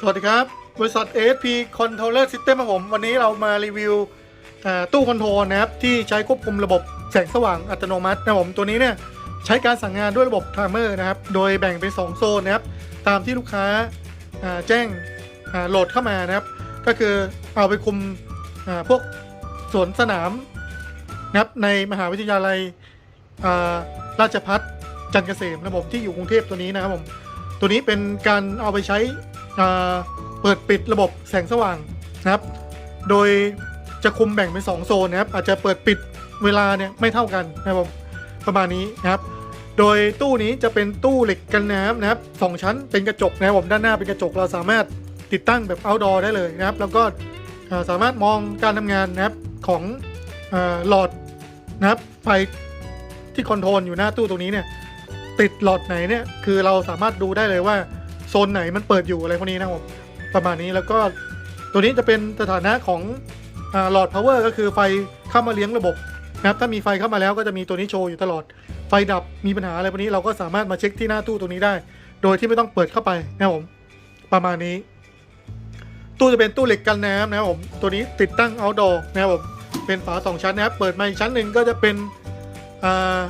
สวัสดีครับ บริษัท ASP Controller System ครับผม วันนี้เรามารีวิวตู้คอนโทรลนะครับ ที่ใช้ควบคุมระบบแสงสว่างอัตโนมัตินะผม ตัวนี้เนี่ยใช้การสั่งงานด้วยระบบไทม์เมอร์นะครับ โดยแบ่งเป็น 2 โซนนะครับ ตามที่ลูกค้าแจ้งโหลดเข้ามานะครับ ก็คือเอาไปคุมพวกสวนสนามนะครับในมหาวิทยาลัยราชพัฒจันเกษมนะครับที่อยู่กรุงเทพตัวนี้นะครับผม ตัวนี้เป็นการเอาไปใช้ เปิดปิดระบบแสงสว่างนะครับ โดยจะคุมแบ่งเป็น2โซนนะครับ อาจจะเปิดปิดเวลาเนี่ยไม่เท่ากันนะครับผมประมาณนี้นะครับ โดยตู้นี้จะเป็นตู้เหล็กกันน้ำนะครับสองชั้นเป็นกระจกนะครับผมด้านหน้าเป็นกระจกเราสามารถติดตั้งแบบ outdoor ได้เลยนะครับ แล้วก็สามารถมองการทำงานนะครับของหลอดนะครับไฟที่คอนโทรลอยู่หน้าตู้ตรงนี้เนี่ยติดหลอดไหนเนี่ยคือเราสามารถดูได้เลยว่า โซนไหนมันเปิดอยู่อะไรพวกนี้นะครับผมประมาณนี้แล้วก็ตัวนี้จะเป็นสถานะของหลอด power ก็คือไฟเข้ามาเลี้ยงระบบนะครับถ้ามีไฟเข้ามาแล้วก็จะมีตัวนี้โชว์อยู่ตลอดไฟดับมีปัญหาอะไรพวกนี้เราก็สามารถมาเช็คที่หน้าตู้ตรงนี้ได้ โดยที่ไม่ต้องเปิดเข้าไปนะครับผมประมาณนี้ ตู้จะเป็นตู้เหล็กกันน้ำนะครับผมตัวนี้ติดตั้ง outdoor นะครับผมเป็นฝาสองชั้นนะครับเปิดมาอีกชั้นหนึ่งก็จะเป็นอ่า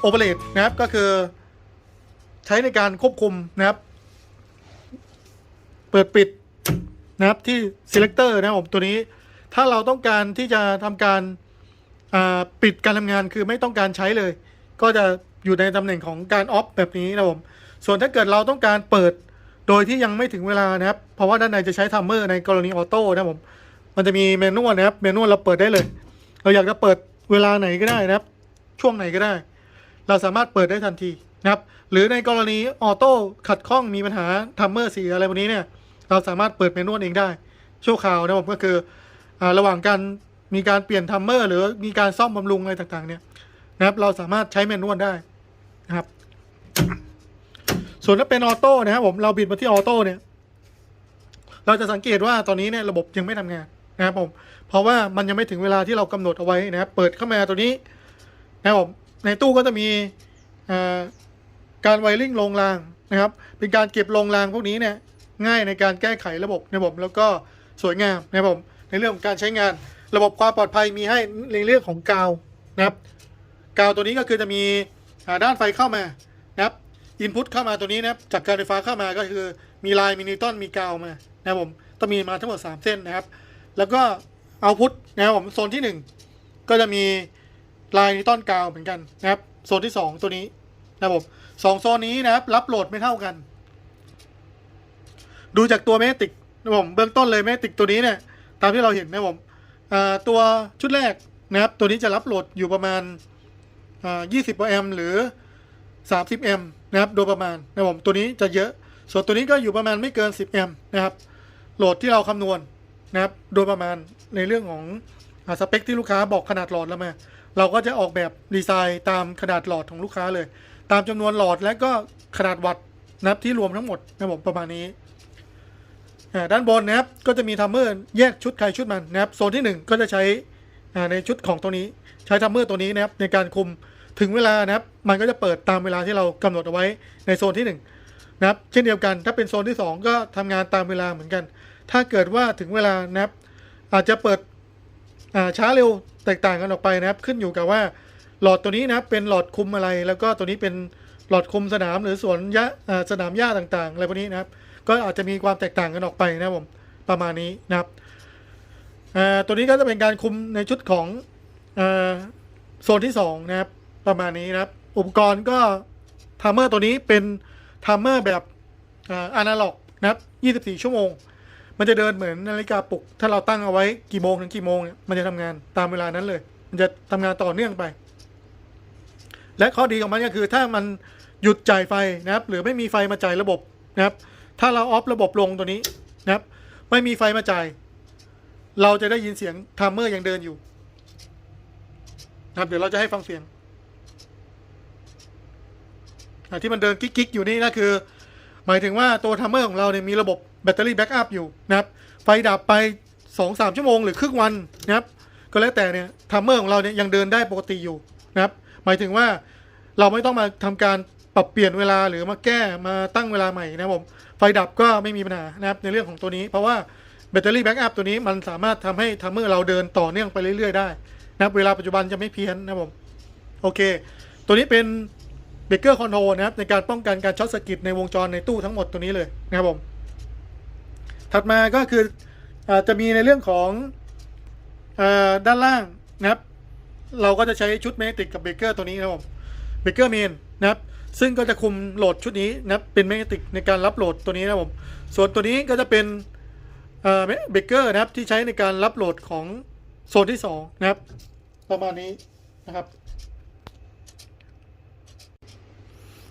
โอเปเรตนะครับก็คือ ใช้ในการควบคุมนะครับ ปิดปิดนะครับที่ selector นะครับผมตัวนี้ ถ้าเราต้องการที่จะทำการปิดการทำงานคือไม่ต้องการใช้เลย ก็จะอยู่ในตำแหน่งของการออฟแบบนี้นะครับผม ส่วนถ้าเกิดเราต้องการเปิดโดยที่ยังไม่ถึงเวลานะครับ เพราะว่าด้านในจะใช้ทัมเมอร์ในกรณีออโต้นะครับผม มันจะมีเมนูนะครับ เมนูเราเปิดได้เลย เราอยากจะเปิดเวลาไหนก็ได้นะครับ ช่วงไหนก็ได้ เราสามารถเปิดได้ทันทีนะครับ หรือในกรณีออโต้ขัดข้องมีปัญหาทัมเมอร์เสียอะไรพวกนี้เนี่ย เราสามารถเปิดเมนูเองได้ชั่วคราวนะครับผมก็คืออระหว่างการมีการเปลี่ยนทัมเมอร์หรือมีการซ่อมบำรุงอะไรต่างๆเนี่ยนะครับเราสามารถใช้เมนูได้นะครับ ส่วนถ้าเป็นออโต้นะครับผมเราบิดมาที่ออโต้เนี่ย เราจะสังเกตว่าตอนนี้เนี่ยระบบยังไม่ทำงานนะครับผมเพราะว่ามันยังไม่ถึงเวลาที่เรากำหนดเอาไว้นะครับ เปิดเข้ามาตัวนี้นะครับผมในตู้ก็จะมีการไวริ่งลงรางนะครับ เป็นการเก็บลงรางพวกนี้เนี่ย ง่ายในการแก้ไขระบบนะครับผมแล้วก็สวยงามนะครับผมในเรื่องของการใช้งานระบบความปลอดภัยมีให้ในเรื่องของกาวนะครับกาวตัวนี้ก็คือจะมีด้านไฟเข้ามานะครับอินพุตเข้ามาตัวนี้นะครับจากการไฟฟ้าเข้ามาก็คือมีลายมีนิวตันมีกาวมานะครับผมต้องมีมาทั้งหมด 3 เส้นนะครับ แล้วก็เอาพุตนะครับผมโซนที่ 1 ก็จะมีลายนิวตันกาวเหมือนกันนะครับโซนที่ 2 ตัวนี้นะครับผมสองโซนนี้นะครับรับโหลดไม่เท่ากัน ดูจากตัวเมติกนะครับผมเบื้องต้นเลยเมติกตัวนี้เนี่ยตามที่เราเห็นนะครับผมตัวชุดแรกนะครับตัวนี้จะรับโหลดอยู่ประมาณ20แอมป์หรือ 30แอมป์นะครับโดยประมาณนะครับผมตัวนี้จะเยอะ ส่วนตัวนี้ก็อยู่ประมาณไม่เกิน 10แอมป์นะครับโหลดที่เราคำนวณนะครับโดยประมาณในเรื่องของอสเปคที่ลูกค้าบอกขนาดหลอดแล้วมา เราก็จะออกแบบดีไซน์ตามขนาดหลอดของลูกค้าเลย ตามจำนวนหลอดและก็ขนาดวัตต์นะครับที่รวมทั้งหมดนะครับผมประมาณนี้ ด้านบนนะครับก็จะมีทัมเมอร์แยกชุดใครชุดมันนะครับโซนที่หนึ่งก็จะใช้ในชุดของตัวนี้ใช้ทัมเมอร์ตัวนี้นะครับในการคุมถึงเวลานะครับ มันก็จะเปิดตามเวลาที่เรากำหนดเอาไว้ในโซนที่หนึ่งนะครับ เช่นเดียวกันถ้าเป็นโซนที่สองก็ทำงานตามเวลาเหมือนกัน ถ้าเกิดว่าถึงเวลานะครับ อาจจะเปิดช้าเร็วแตกต่างกันออกไปนะครับ ขึ้นอยู่กับว่าหลอดตัวนี้นะครับเป็นหลอดคุมอะไรแล้วก็ตัวนี้เป็น หลอดคุมสนามหรือสวนหญ้าอ่สนามหญ้าต่างๆอะไรพวกนี้นะครับ ก็อาจจะมีความแตกต่างกันออกไปนะครับผมประมาณนี้นะครับตัวนี้ก็จะเป็นการคุมในชุดของอโซนที่สองนะครับประมาณนี้นะครับ อุปกรณ์ก็ทัมเมอร์ตัวนี้เป็นทัมเมอร์แบบอ่าอนาล็อกนะครับ 24 ชั่วโมง มันจะเดินเหมือนนาฬิกาปลุก ถ้าเราตั้งเอาไว้กี่โมงถึงกี่โมงเนี่ยมันจะทำงานตามเวลานั้นเลย มันจะทำงานต่อเนื่องไป และข้อดีของมันก็คือถ้ามัน หยุดจ่ายไฟนะครับ หรือไม่มีไฟมาจ่ายระบบนะครับ ถ้าเราออฟระบบลงตัวนี้นะครับ ไม่มีไฟมาจ่าย เราจะได้ยินเสียงทัมเมอร์ยังเดินอยู่นะครับเดี๋ยวเราจะให้ฟังเสียงที่มันเดินกิ๊กๆอยู่นี่นะคือ หมายถึงว่าตัวทัมเมอร์ของเราเนี่ยมีระบบแบตเตอรี่แบ็กอัพอยู่นะครับไฟดับไป 2-3 ชั่วโมงหรือครึ่งวันนะครับก็แล้วแต่เนี่ยทัมเมอร์ของเราเนี่ยยังเดินได้ปกติอยู่นะครับหมายถึงว่าเราไม่ต้องมาทำการ ปรับเปลี่ยนเวลาหรือมาแก้มาตั้งเวลาใหม่นะครับผมไฟดับก็ไม่มีปัญหานะครับในเรื่องของตัวนี้ เพราะว่าแบตเตอรี่แบ็กอัพตัวนี้มันสามารถทำให้ทัมเมอร์เราเดินต่อเนื่องไปเรื่อยๆได้นะครับเวลาปัจจุบันจะไม่เพี้ยนนะครับผมโอเค ตัวนี้เป็นเบเกอร์คอนโทรนะครับในการป้องกันการช็อตสกิดในวงจรในตู้ทั้งหมดตัวนี้เลยนะครับผมถัดมาก็คืออาจะมีในเรื่องของอด้านล่างนะครับ เราก็จะใช้ชุดเมกติกกับเบเกอร์ตัวนี้นะครับผมเบเกอร์เมนนะครับ ซึ่งก็จะคุมโหลดชุดนี้นะครับเป็นเมกนติกในการรับโหลดตัวนี้นะครับผมส่วนตัวนี้ก็จะเป็นเบเกอร์นะครับที่ใช้ในการรับโหลดของโซนที่2นะครับ ประมาณนี้นะครับ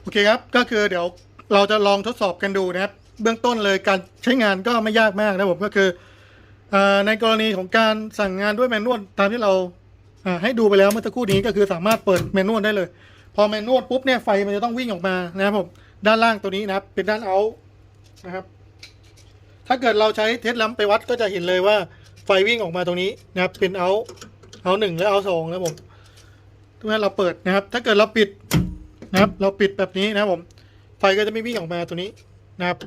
โอเคครับก็คือเดี๋ยวเราจะลองทดสอบกันดูนะครับ เบื้องต้นเลยการใช้งานก็ไม่ยากมากนะผมก็คืออในกรณีของการสั่งงานด้วยแมนนวลตามที่เราอ่าให้ดูไปแล้วเมื่อสักครู่นี้ก็คือสามารถเปิดแมนนวลได้เลย พอแมนนวลปุ๊บเนี่ยไฟมันจะต้องวิ่งออกมานะครับผมด้านล่างตัวนี้นะครับ เป็นด้านเอานะครับ ถ้าเกิดเราใช้เทสลัมไปวัดก็จะเห็นเลยว่าไฟวิ่งออกมาตรงนี้นะครับ เป็นเอาเอาหนึ่งและเอาสองนะครับผมเมื่อเราเปิดนะครับ ถ้าเกิดเราปิดนะครับ เราปิดแบบนี้นะครับผม ไฟก็จะไม่วิ่งออกมาตัวนี้นะครับ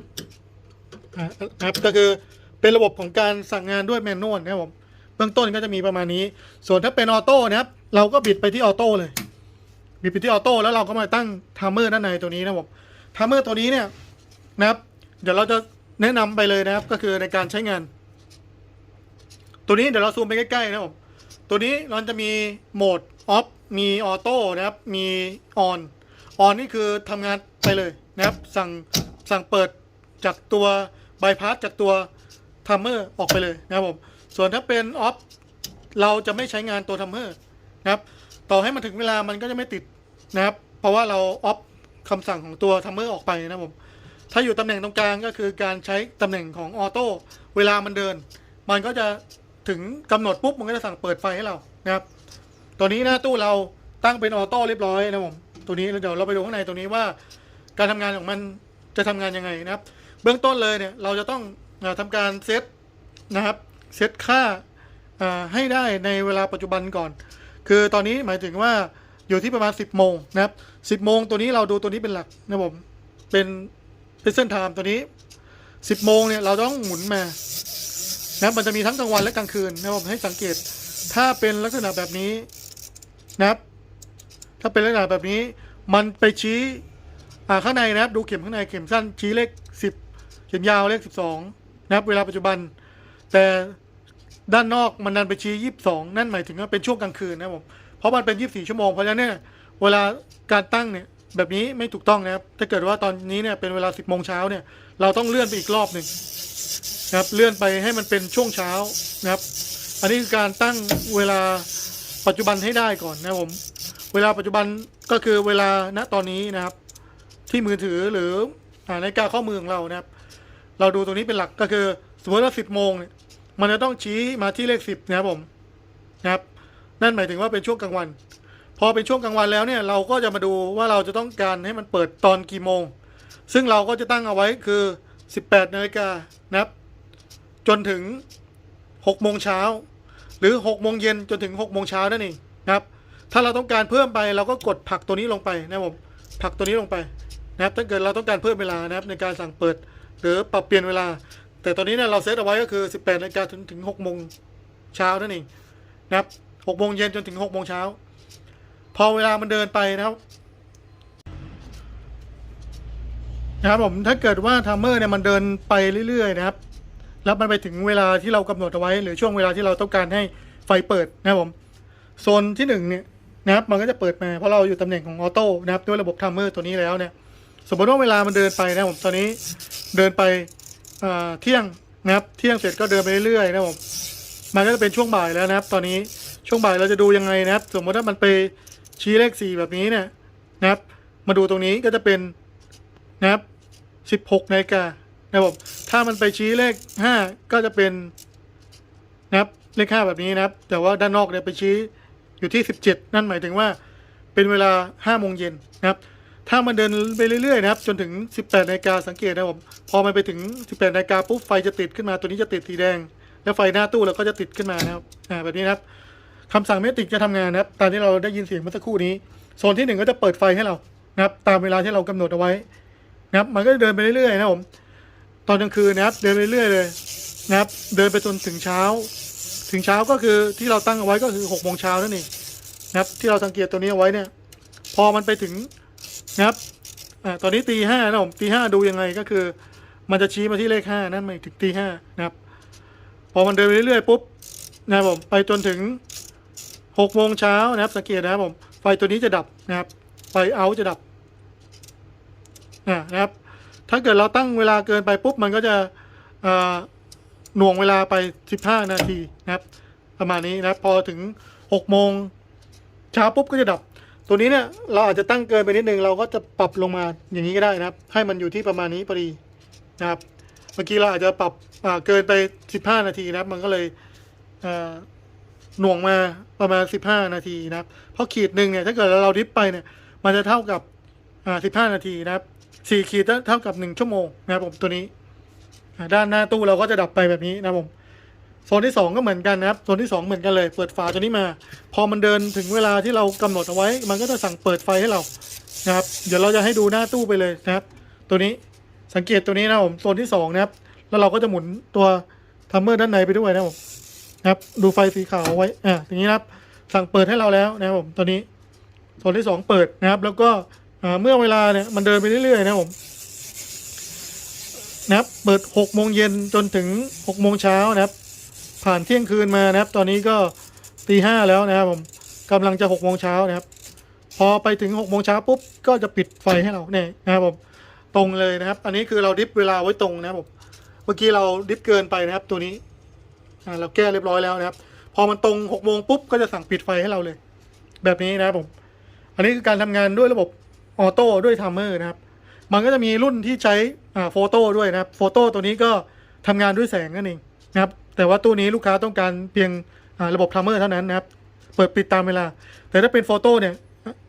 นะครับ ก็คือเป็นระบบของการสั่งงานด้วยแมนนวลนะครับผม เบื้องต้นก็จะมีประมาณนี้ ส่วนถ้าเป็นออโต้นะครับ เราก็บิดไปที่ออโต้เลย บิดไปที่ออโต้แล้วเราก็มาตั้งทามเมอร์ด้านในตัวนี้นะครับผมทามเมอร์ตัวนี้เนี่ยนะครับ เดี๋ยวเราจะแนะนำไปเลยนะครับ ก็คือในการใช้งาน ตัวนี้เดี๋ยวเราซูมไปใกล้ๆนะครับผมตัวนี้มันจะมีโหมดออฟมีออโต้นะครับ มีออนออนนี่คือทำงานไปเลยนะครับ สั่งสั่งเปิดจากตัวบายพาสจากตัวทัมเมอร์ออกไปเลยนะครับผมส่วนถ้าเป็นออฟเราจะไม่ใช้งานตัวทัมเมอร์นะครับ ต่อให้มันถึงเวลามันก็จะไม่ติดนะครับ เพราะว่าเราออฟคำสั่งของตัวทัมเมอร์ออกไปนะครับผม ถ้าอยู่ตำแหน่งตรงกลางก็คือการใช้ตำแหน่งของออโต้เวลามันเดิน มันก็จะถึงกำหนดปุ๊บมันก็จะสั่งเปิดไฟให้เรานะครับ ตัวนี้หน้าตู้เราตั้งเป็นออโต้เรียบร้อยนะครับผม ตัวนี้เดี๋ยวเราไปดูข้างในตัวนี้ว่า การทำงานของมันจะทำงานยังไงนะครับ เบื้องต้นเลยเนี่ยเราจะต้องทำการเซตนะครับเซตค่าให้ได้ในเวลาปัจจุบันก่อน คือตอนนี้หมายถึงว่าอยู่ที่ประมาณ 10 โมงนะครับ 10 โมงตัวนี้เราดูตัวนี้เป็นหลักนะครับผมเป็นเป็นเส้นไทม์ตัวนี้ 10 โมงเนี่ยเราต้องหมุนมานะครับมันจะมีทั้งกลางวันและกลางคืนนะครับผมให้สังเกตถ้าเป็นลักษณะแบบนี้นะครับ ถ้าเป็นลักษณะแบบนี้ มันไปชี้อ่าข้างในนะครับ ดูเข็มข้างในเข็มสั้นชี้เลขสิบเข็มยาวเลขสิบสองนะครับ เวลาปัจจุบัน แต่ ด้านนอกมันดันไปชี้ยี่สิบสองนั่นหมายถึงว่าเป็นช่วงกลางคืนนะครับผมเพราะมันเป็นยี่สิบสี่ชั่วโมงเพราะฉะนั้นเนี่ยเวลาการตั้งเนี่ยแบบนี้ไม่ถูกต้องนะครับถ้าเกิดว่าตอนนี้เนี่ยเป็นเวลาสิบโมงเช้าเนี่ยเราต้องเลื่อนไปอีกรอบหนึ่งนะครับเลื่อนไปให้มันเป็นช่วงเช้านะครับ อันนี้คือการตั้งเวลาปัจจุบันให้ได้ก่อนนะผม เวลาปัจจุบันก็คือเวลาณตอนนี้นะครับ ที่มือถือหรือนาฬิกาข้อมือของเรานะครับ เราดูตรงนี้เป็นหลักก็คือสมมติว่าสิบโมงเนี่ย มันจะต้องชี้มาที่เลขสิบนะครับผมนะครับ นั่นหมายถึงว่าเป็นช่วงกลางวัน พอเป็นช่วงกลางวันแล้วเนี่ยเราก็จะมาดูว่าเราจะต้องการให้มันเปิดตอนกี่โมง ซึ่งเราก็จะตั้งเอาไว้คือ 18นาฬิกานะครับ จนถึง6โมงเช้าหรือ6โมงเย็นจนถึง6โมงเช้านั่นเองนะครับ ถ้าเราต้องการเพิ่มไปเราก็กดผักตัวนี้ลงไปนะครับผมผักตัวนี้ลงไปนะครับถ้าเกิดเราต้องการเพิ่มเวลานะครับในการสั่งเปิด หรือปรับเปลี่ยนเวลา แต่ตอนนี้เนี่ยเราเซตเอาไว้ก็คือ 18นาฬิกาถึงถึง6โมงเช้านั่นเองนะครับ6โมงเย็นจนถึง6โมงเช้า พอเวลามันเดินไปนะครับนะครับผมถ้าเกิดว่าทัมเมอร์เนี่ยมันเดินไปเรื่อยๆนะครับ แล้วมันไปถึงเวลาที่เรากำหนดเอาไว้ หรือช่วงเวลาที่เราต้องการให้ไฟเปิดนะครับผมโซนที่หนึ่งเนี่ยนะครับ มันก็จะเปิดมาเพราะเราอยู่ตำแหน่งของออโต้นะครับด้วยระบบทัมเมอร์ตัวนี้แล้วเนี่ย สมมติว่าเวลามันเดินไปนะครับผมตอนนี้เดินไป เที่ยงนะครับเที่ยงเสร็จก็เดินไปเรื่อยๆนะครับผมมันก็จะเป็นช่วงบ่ายแล้วนะครับ ตอนนี้ช่วงบ่ายเราจะดูยังไงนะครับ สมมติว่ามันไปชี้เลขสี่แบบนี้เนี่ยนะครับ มาดูตรงนี้ก็จะเป็นนะครับสิบหกนาฬิกานะครับผมถ้ามันไปชี้เลขห้าก็จะเป็นนะครับเลขห้าแบบนี้นะครับ แต่ว่าด้านนอกเนี่ยไปชี้อยู่ที่สิบเจ็ดนั่นหมายถึงว่าเป็นเวลาห้าโมงเย็นนะครับ ถ้ามันเดินไปเรื่อยๆนะครับ จนถึง 18นาฬิกาสังเกตนะครับผมพอมันไปถึง 18นาฬิกาปุ๊บไฟจะติดขึ้นมาตัวนี้จะติดสีแดง แล้วไฟหน้าตู้เราก็จะติดขึ้นมานะครับอ่าแบบนี้นะครับคำสั่งเมติกจะทำงานนะครับ ตามที่เราได้ยินเสียงเมื่อสักครู่นี้โซนที่หนึ่งก็จะเปิดไฟให้เรานะครับ ตามเวลาที่เรากำหนดเอาไว้นะครับ มันก็จะเดินไปเรื่อยๆนะครับผมตอนกลางคืนนะครับ เดินไปเรื่อยๆเลยนะครับ เดินไปจนถึงเช้า ถึงเช้าก็คือที่เราตั้งเอาไว้ก็คือหกโมงเช้านั่นเองนะครับ ที่เราสังเกตตัวนี้เอาไว้เนี่ย พอมันไปถึง นะครับอ่าตอนนี้ตีห้านะผมตีห้าดูยังไงก็คือ มันจะชี้มาที่เลขห้านั่นหมายถึงตีห้านะครับ พอมันเดินไปเรื่อยๆปุ๊บนะครับผมไปจนถึงหกโมงเช้านะครับ สังเกตนะครับผมไฟตัวนี้จะดับนะครับ ไฟเอาจะดับอ่านะครับ ถ้าเกิดเราตั้งเวลาเกินไปปุ๊บมันก็จะอ่าหน่วงเวลาไป 15 นาทีนะครับ ประมาณนี้นะครับ พอถึง 6 โมงเช้าปุ๊บก็จะดับ ตัวนี้เนี่ยเราอาจจะตั้งเกินไปนิดนึงเราก็จะปรับลงมาอย่างนี้ก็ได้นะครับ ให้มันอยู่ที่ประมาณนี้พอดีนะครับ เมื่อกี้เราอาจจะปรับเกินไป 15 นาทีนะครับ มันก็เลยหน่วงมาประมาณ 15 นาทีนะครับ เพราะขีดหนึ่งเนี่ยถ้าเกิดเราดิฟไปเนี่ย มันจะเท่ากับ15 นาทีนะครับสี่ขีดเท่ากับ 1 ชั่วโมงนะครับผมตัวนี้ ด้านหน้าตู้เราก็จะดับไปแบบนี้นะครับผม โซนที่ 2 ก็เหมือนกันนะครับโซนที่ 2 เหมือนกันเลย เปิดฝาตัวนี้มา พอมันเดินถึงเวลาที่เรากำหนดเอาไว้ มันก็จะสั่งเปิดไฟให้เรานะครับ เดี๋ยวเราจะให้ดูหน้าตู้ไปเลยนะครับ ตัวนี้สังเกตตัวนี้นะครับผมโซนที่2นะครับ แล้วเราก็จะหมุนตัวทัมเมอร์ด้านในไปด้วยนะครับผมนะครับดูไฟสีขาวไว้อ่าอย่างนี้นะครับ สั่งเปิดให้เราแล้วนะครับผมตัวนี้โซนที่ 2 เปิดนะครับ แล้วก็อ่าเมื่อเวลาเนี่ยมันเดินไปเรื่อยๆนะครับผมนะครับเปิด6โมงเย็นจนถึง6โมงเช้านะครับ ผ่านเที่ยงคืนมานะครับ ตอนนี้ก็ตีห้าแล้วนะครับผมกำลังจะ6โมงเช้านะครับ พอไปถึง6โมงเช้าปุ๊บก็จะปิดไฟให้เราเนี่ยนะครับผมตรงเลยนะครับ อันนี้คือเราดิฟเวลาไว้ตรงนะครับผมเมื่อกี้เราดิฟเกินไปนะครับ ตัวนี้เราแก้เรียบร้อยแล้วนะครับ พอมันตรง6โมงปุ๊บก็จะสั่งปิดไฟให้เราเลย แบบนี้นะครับผม อันนี้คือการทำงานด้วยระบบออโต้ด้วยไทม์เมอร์นะครับ มันก็จะมีรุ่นที่ใช้โฟโต้ด้วยนะครับโฟโต้ตัวนี้ก็ทำงานด้วยแสงนั่นเองนะครับแต่ว่าตู้นี้ลูกค้าต้องการเพียงระบบไทม์เมอร์เท่านั้นนะครับ เปิดปิดตามเวลา แต่ถ้าเป็นโฟโต้เนี่ย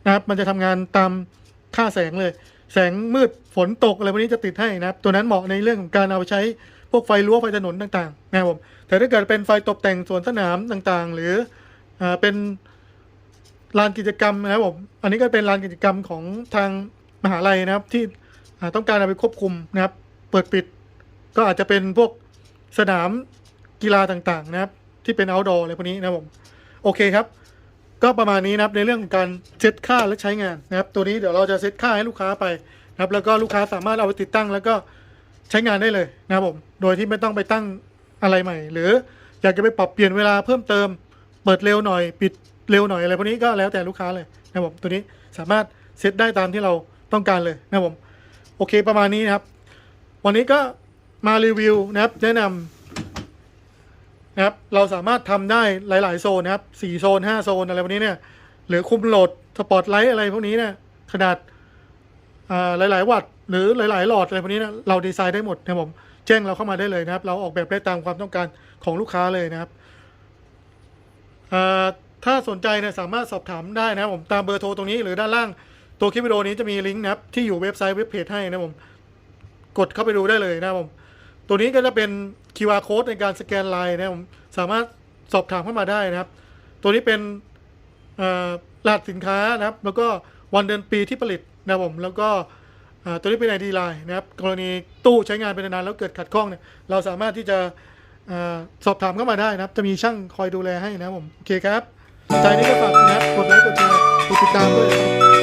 นะครับมันจะทำงานตามค่าแสงเลย แสงมืดฝนตกอะไรพวกนี้จะติดให้นะครับ ตัวนั้นเหมาะในเรื่องของการเอาไปใช้พวกไฟรั้วไฟถนนต่างๆนะครับผมแต่ถ้าเกิดเป็นไฟตกแต่งสวนสนามต่างๆ หรืออเป็นลานกิจกรรมนะครับผมอันนี้ก็เป็นลานกิจกรรมของทางมหาลัยนะครับที่ต้องการเอาไปควบคุมนะครับ เปิดปิดก็อาจจะเป็นพวกสนาม กีฬาต่างๆ นะครับ ที่เป็น outdoor อะไรพวกนี้นะผม โอเคครับ ก็ประมาณนี้นะครับในเรื่องของการเซตค่าและใช้งานนะครับ ตัวนี้เดี๋ยวเราจะเซตค่าให้ลูกค้าไปนะครับ แล้วก็ลูกค้าสามารถเอาไปติดตั้ง แล้วก็ใช้งานได้เลยนะครับผม โดยที่ไม่ต้องไปตั้งอะไรใหม่ หรืออยากจะไปปรับเปลี่ยนเวลาเพิ่มเติม เปิดเร็วหน่อย ปิดเร็วหน่อยอะไรพวกนี้ก็แล้วแต่ลูกค้าเลยนะครับผมตัวนี้สามารถเซตได้ตามที่เราต้องการเลยนะครับผม โอเคประมาณนี้นะครับ วันนี้ก็มารีวิวนะครับแนะนำ นะครับ เราสามารถทำได้หลาย ๆ โซนนะครับสี่โซนห้าโซนอะไรพวกนี้เนี่ย หรือคุมโหลดสปอตไลท์อะไรพวกนี้เนี่ย ขนาดาหลาย ๆ วัตต์หรือหลาย ๆ หลอดอะไรพวกนี้เนะเราดีไซน์ได้หมดนะผมแจ้งเราเข้ามาได้เลยนะครับ เราออกแบบได้ตามความต้องการของลูกค้าเลยนะครับถ้าสนใจเนี่ยสามารถสอบถามได้นะผมตามเบอร์โทรตรงนี้หรือด้านล่างตัวคลิปวิดีโอนี้จะมีลิงก์นะครับที่อยู่เว็บไซต์เว็บเพจให้นะผมกดเข้าไปดูได้เลยนะครับผม ตัวนี้ก็จะเป็น QR code ในการสแกนไลน์นะครับผมสามารถสอบถามเข้ามาได้นะครับ ตัวนี้เป็นรหัสสินค้านะครับ แล้วก็วันเดือนปีที่ผลิตนะครับผมแล้วก็ตัวนี้เป็น ID ไลน์นะครับ กรณีตู้ใช้งานไปนานแล้วเกิดขัดข้องเนี่ยเราสามารถที่จะอสอบถามเข้ามาได้นะครับ จะมีช่างคอยดูแลให้นะครับผม โอเคครับใจนี้ก็ฝากนะครับกดไลค์กดแชร์กดติดตามด้วย